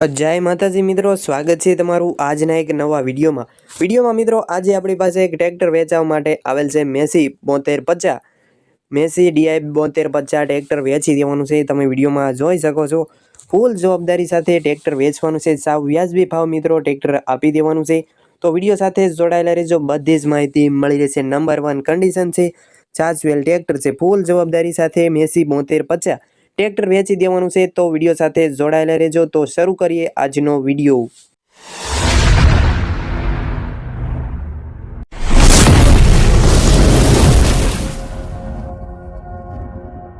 જય માતાજી મિત્રો, સ્વાગત છે તમારું આજના એક નવા વિડીયોમાં. વિડીયોમાં મિત્રો, આજે આપણી પાસે એક ટ્રેક્ટર વેચાવા માટે આવેલ છે મેસી બોતેર પચાસ. મેસી ડીઆઈ બોતેર પચાસ ટ્રેક્ટર વેચી દેવાનું છે, તમે વિડીયોમાં જોઈ શકો છો. ફૂલ જવાબદારી સાથે ટ્રેક્ટર વેચવાનું છે, સાવ વ્યાજબી ભાવ મિત્રો ટ્રેક્ટર આપી દેવાનું છે. તો વીડિયો સાથે જોડાયેલા રહેજો, બધી જ માહિતી મળી રહેશે. નંબર વન કન્ડિશન છે, ચાર્જવેલ ટ્રેક્ટર છે. ફૂલ જવાબદારી સાથે મેસી બોતેર પચાસ. ટ્રેક્ટર વેચી દેવાનું છે તો વીડિયો સાથે જોડાયેલા રહેજો. તો શરૂ કરીએ આજનો વીડિયો.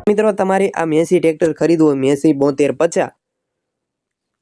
મિત્રો, તમારે આ મેસી ટ્રેક્ટર ખરીદવું હોય મેસી બોતેર પચાસ.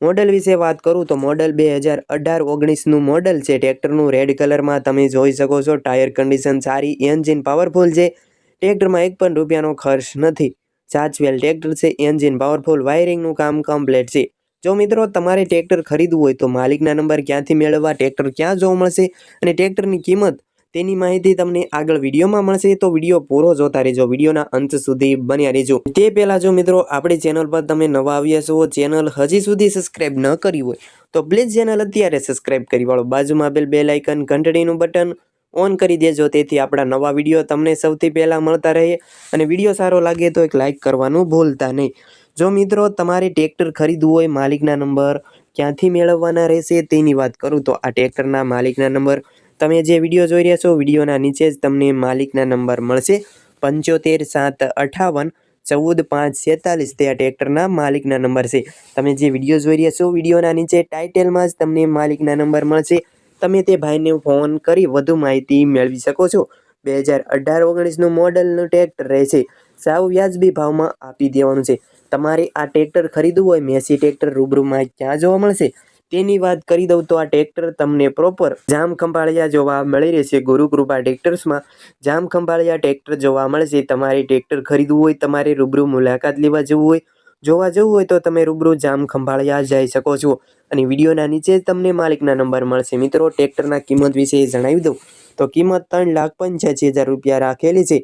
મોડલ વિશે વાત કરું તો મોડલ બે હજાર અઢાર ઓગણીસનું મોડલ છે. ટ્રેક્ટરનું રેડ કલરમાં તમે જોઈ શકો છો ટાયર કન્ડિશન સારી એન્જિન પાવરફુલ છે. ટ્રેક્ટરમાં એક પણ રૂપિયાનો ખર્ચ નથી. ચાચવેલ ટ્રેક્ટર છે એન્જિન પાવરફુલ વાયરિંગનું કામ કમ્પ્લીટ છે. જો મિત્રો તમારે ટ્રેક્ટર ખરીદવું હોય તો માલિકના નંબર ક્યાંથી મેળવવા ટ્રેક્ટર ક્યાં જોવા મળશે અને ટ્રેક્ટરની કિંમત તેની માહિતી તમને આગળ વિડીયોમાં મળશે. તો વીડિયો પૂરો જોતા રહેજો, વિડીયોના અંત સુધી બન્યા રહેજો. તે પહેલાં જો મિત્રો આપણી ચેનલ પર તમે નવા આવ્યા છો ચેનલ હજી સુધી સબસ્ક્રાઇબ ન કરી હોય તો પ્લીઝ ચેનલ અત્યારે સબસ્ક્રાઇબ કરી વાળો. બાજુમાં આપેલ બે લાઇકન ઘંટડીનું બટન ઓન કરી દેજો. તેથી આપણા નવા વીડિયો તમને સૌથી પહેલાં મળતા રહે અને વીડિયો સારો લાગે તો એક લાઇક કરવાનું ભૂલતા નહીં. જો મિત્રો તમારે ટ્રેક્ટર ખરીદવું હોય માલિકના નંબર ક્યાંથી મેળવવાના રહેશે તેની વાત કરું તો આ ટ્રેક્ટરના માલિકના નંબર તમે જે વીડિયો જોઈ રહ્યા છો વિડીયોના નીચે જ તમને માલિકના નંબર મળશે. પંચોતેર સાત અઠાવન ચૌદ પાંચ છેતાલીસ તે આ ટ્રેક્ટરના માલિકના નંબર છે. તમે જે વીડિયો જોઈ રહ્યા છો વિડીયોના નીચે ટાઇટેલમાં જ તમને માલિકના નંબર મળશે. તમે તે ભાઈને ફોન કરી વધુ માહિતી મેળવી શકો છો. બે હજાર અઢાર ઓગણીસનું મોડલનું ટ્રેક્ટર રહેશે. સાવ વ્યાજબી ભાવમાં આપી દેવાનું છે. તમારે આ ટ્રેક્ટર ખરીદવું હોય, મેસી ટ્રેક્ટર રૂબરૂમાં ક્યાં જોવા મળશે? તેની વાત કરી દઉં તો આ ટ્રેક્ટર તમને પ્રોપર જામ ખંભાળિયા જોવા મળી રહેશે. ગુરુકૃપા ટ્રેક્ટર્સમાં જામ ખંભાળિયા ટ્રેક્ટર જોવા મળશે. તમારે ટ્રેક્ટર ખરીદવું હોય, તમારે રૂબરૂ મુલાકાત લેવા જવું હોય જોવા જવું હોય તો તમે રૂબરૂ જામ ખંભાળિયા જઈ શકો છો. અને વિડીયોના નીચે તમને માલિકના નંબર મળશે. મિત્રો ટ્રેક્ટરના કિંમત વિશે જણાવી દઉં. તો કિંમત ત્રણ લાખ પંચ્યાસી હજાર રૂપિયા રાખેલી છે.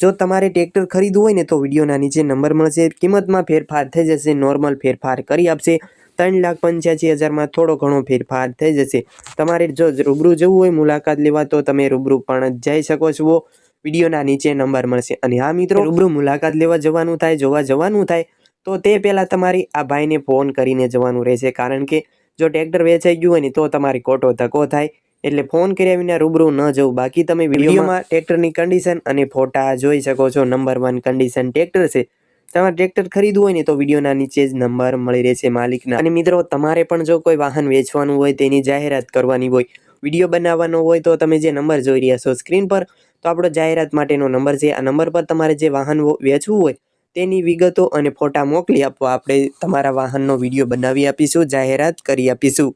જો તમારે ટ્રેક્ટર ખરીદવું હોય ને તો વિડીયોના નીચે નંબર મળશે. કિંમતમાં ફેરફાર થઈ જશે. નોર્મલ ફેરફાર કરી આપશે. ત્રણ લાખ પંચ્યાસી હજારમાં થોડો ઘણો ફેરફાર થઈ જશે. તમારે જો રૂબરૂ જવું હોય, મુલાકાત લેવા, તો તમે રૂબરૂ પણ જઈ શકો છો. વિડીયોના નીચે નંબર મળશે. અને હા, મિત્રો, રૂબરૂ મુલાકાત લેવા જવાનું થાય, જોવા જવાનું થાય તો તે પહેલાં તમારી આ ભાઈને ફોન કરીને જવાનું રહેશે. કારણ કે જો ટ્રેક્ટર વેચાઈ ગયું હોય ને તો તમારે ખોટો ધક્કો થાય. એટલે ફોન કર્યા વિના રૂબરૂ ન જવું. બાકી તમે વિડીયોમાં ટ્રેક્ટરની કન્ડિશન અને ફોટા જોઈ શકો છો. નંબર વન કન્ડિશન ટ્રેક્ટર છે. તમારે ટ્રેક્ટર ખરીદવું હોય ને તો વિડીયોના નીચે જ નંબર મળી રહેશે માલિકના. અને મિત્રો તમારે પણ જો કોઈ વાહન વેચવાનું હોય તેની જાહેરાત કરવાની હોય વીડિયો બનાવવાનો હોય તો તમે જે નંબર જોઈ રહ્યા છો સ્ક્રીન પર તો આપણો જાહેરાત માટેનો નંબર છે. આ નંબર પર તમારે જે વાહન વેચવું હોય તેની વિગતો અને ફોટા મોકલી આપવા આપણે તમારા વાહનનો વીડિયો બનાવી આપીશું, જાહેરાત કરી આપીશું.